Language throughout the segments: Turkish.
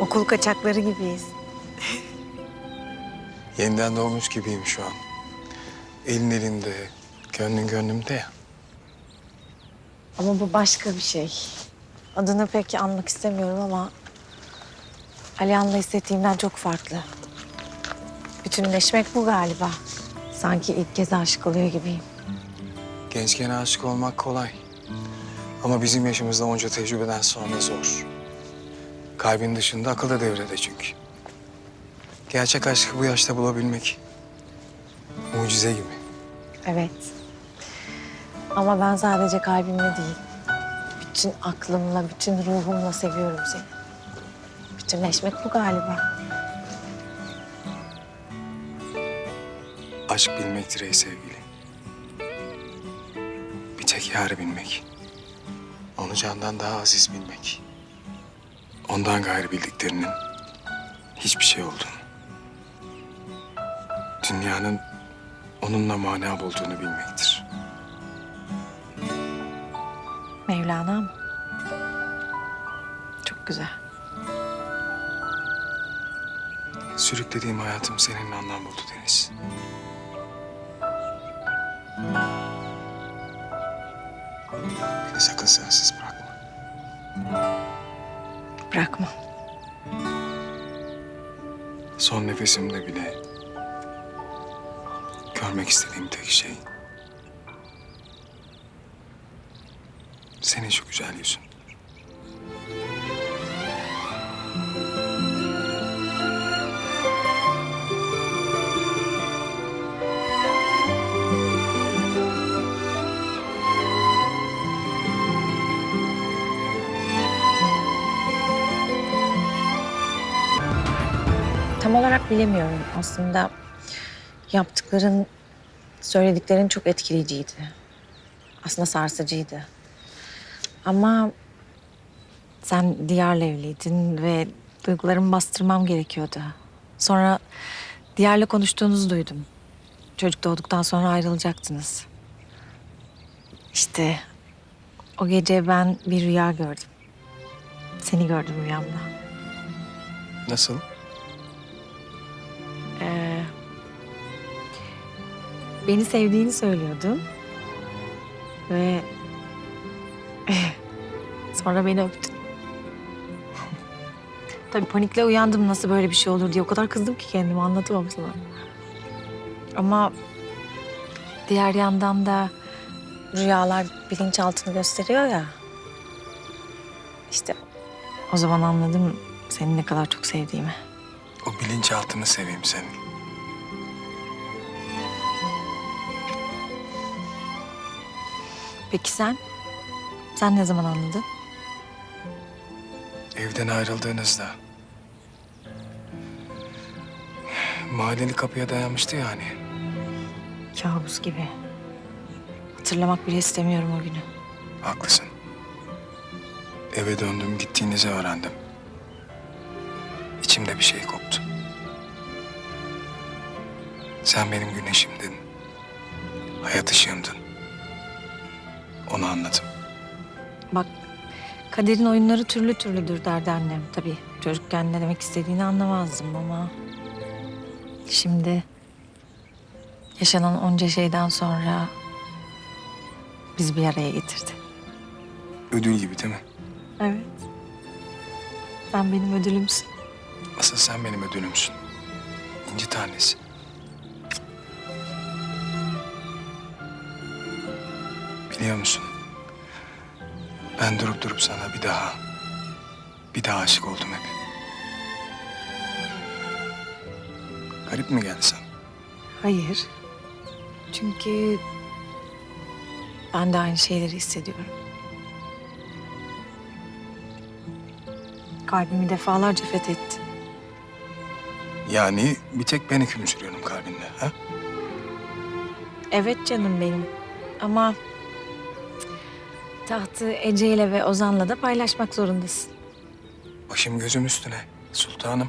Okul kaçakları gibiyiz. Yeniden doğmuş gibiyim şu an. Elin elinde, gönlün gönlümde ya. Ama bu başka bir şey. Adını pek anmak istemiyorum ama... Alihan'la hissettiğimden çok farklı. Bütünleşmek bu galiba. Sanki ilk kez aşık oluyor gibiyim. Gençken aşık olmak kolay. Ama bizim yaşımızda onca tecrübeden sonra zor. Kalbin dışında akıl da devrede çünkü. Gerçek aşkı bu yaşta bulabilmek mucize gibi. Evet. Ama ben sadece kalbimle değil, bütün aklımla, bütün ruhumla seviyorum seni. Bütünleşmek bu galiba. Aşk bilmektir ey sevgili. Bir tek yarı bilmek. Onu candan daha aziz bilmek. Ondan gayrı bildiklerinin hiçbir şey olduğunu. Dünyanın onunla mana bulduğunu bilmektir. Mevlana mı? Çok güzel. Sürüklediğim hayatım seninle anlam buldu Deniz. Beni sakın sensiz bırakma. Bırakma. Son nefesimde bile görmek istediğim tek şey senin şu güzel yüzün. Tam olarak bilemiyorum aslında. Yaptıkların, söylediklerin çok etkileyiciydi. Aslında sarsıcıydı. Ama sen Diyar'la evliydin ve duygularımı bastırmam gerekiyordu. Sonra Diyar'la konuştuğunuzu duydum. Çocuk doğduktan sonra ayrılacaktınız. İşte o gece ben bir rüya gördüm. Seni gördüm rüyamda. Nasıl? Beni sevdiğini söylüyordun. Ve sonra beni öptün. Tabii panikle uyandım nasıl böyle bir şey olur diye. O kadar kızdım ki kendimi anlatamam sana. Ama diğer yandan da rüyalar bilinçaltını gösteriyor ya. İşte o zaman anladım seni ne kadar çok sevdiğimi. O bilinçaltını seveyim senin. Peki sen? Sen ne zaman anladın? Evden ayrıldığınızda mahalleli kapıya dayanmıştı ya hani. Kabus gibi. Hatırlamak bile istemiyorum o günü. Haklısın. Eve döndüm gittiğinizi öğrendim. İçimde bir şey koptu. Sen benim güneşimdin. Hayat ışığımdın. Onu anladım. Bak kaderin oyunları türlü türlüdür derdi annem. Tabii çocukken ne demek istediğini anlamazdım ama... Şimdi yaşanan onca şeyden sonra biz bir araya getirdi. Ödül gibi değil mi? Evet. Sen benim ödülümsün. Asıl sen benim ödülümsün. İnci tanesi. Biliyor musun? Ben durup durup sana bir daha, bir daha aşık oldum hep. Garip mi geldi sana? Hayır. Çünkü ben de aynı şeyleri hissediyorum. Kalbimi defalarca fethetti. Yani bir tek ben hüküm sürüyorum kalbinde, ha? Evet canım benim. Ama tahtı Ece ile ve Ozan'la da paylaşmak zorundasın. Başım gözüm üstüne, sultanım.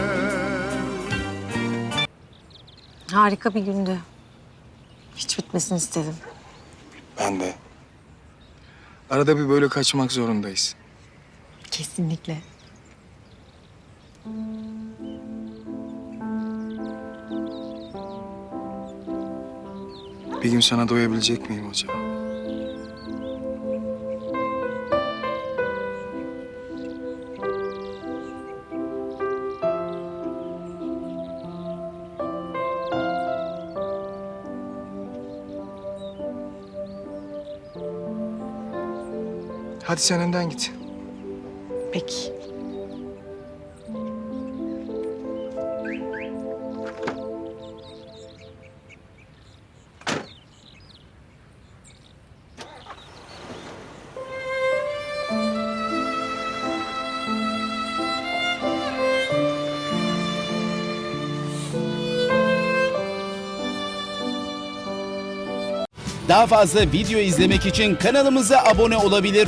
Harika bir gündü. Hiç bitmesini istedim. Ben de. Arada bir böyle kaçmak zorundayız. Kesinlikle. Bir gün sana doyabilecek miyim acaba? Hadi sen önden git. Peki. Daha fazla video izlemek için kanalımıza abone olabilir.